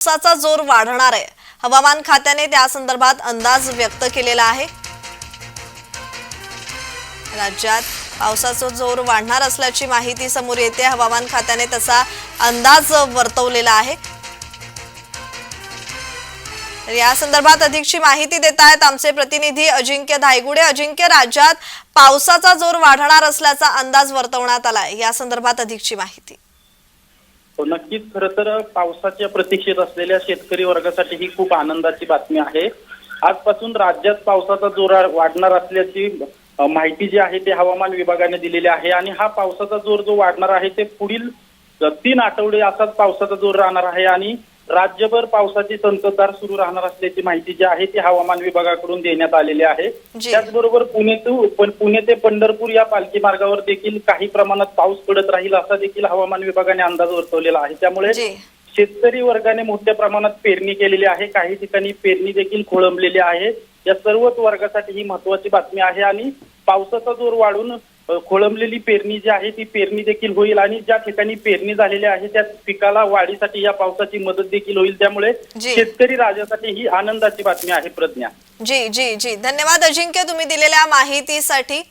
पावसाचा जोर वाढणार आहे. हवामान खात्याने त्या संदर्भात अंदाज व्यक्त केलेला आहे. राज्यात पावसाचा जोर वाढणार असल्याची माहिती समोर येते. हवामान खात्याने तसा अंदाज वर्तवलेला आहे. या संदर्भात अधिकची माहिती देत आहेत आमचे प्रतिनिधी अजिंक्य धायगुडे. अजिंक्य राज्यात पावसाचा जोर वाढणार असल्याचा अंदाज वर्तवण्यात आलाय. या संदर्भात अधिकची माहिती. हो, नक्कीच. खरं तर पावसाच्या प्रतीक्षेत असलेल्या शेतकरी वर्गासाठी ही खूप आनंदाची बातमी आहे. आजपासून राज्यात पावसाचा जोर वाढणार असल्याची माहिती जी आहे ते हवामान विभागाने दिलेली आहे आणि हा पावसाचा जोर जो वाढणार आहे ते पुढील तीन आठवडे असाच पावसाचा जोर राहणार आहे आणि राज्यभर पावसाची संततधार सुरू राहणार असल्याची माहिती जी आहे ती हवामान विभागाकडून देण्यात आलेली आहे. त्याचबरोबर पुणे ते पण पुणे ते पंढरपूर या पालखी मार्गावर देखील काही प्रमाणात पाऊस पडत राहील असा देखील हवामान विभागाने अंदाज वर्तवलेला आहे. त्यामुळे शेतकरी वर्गाने मोठ्या प्रमाणात पेरणी केलेली आहे. काही ठिकाणी पेरणी देखील खोळंबलेली आहे. या सर्वच वर्गासाठी ही महत्वाची बातमी आहे आणि पावसाचा जोर वाढून खोळंबलेली पेरणी जी आहे ती पेरणी देखील होईल आणि ज्या ठिकाणी पेरणी झालेली आहे त्या पिकाला वाढीसाठी या पावसाची मदत देखील होईल. त्यामुळे. शेतकरी राजासाठी ही आनंदाची बातमी आहे प्रज्ञा. जी जी जी. धन्यवाद अजिंक्य तुम्ही दिलेल्या माहितीसाठी.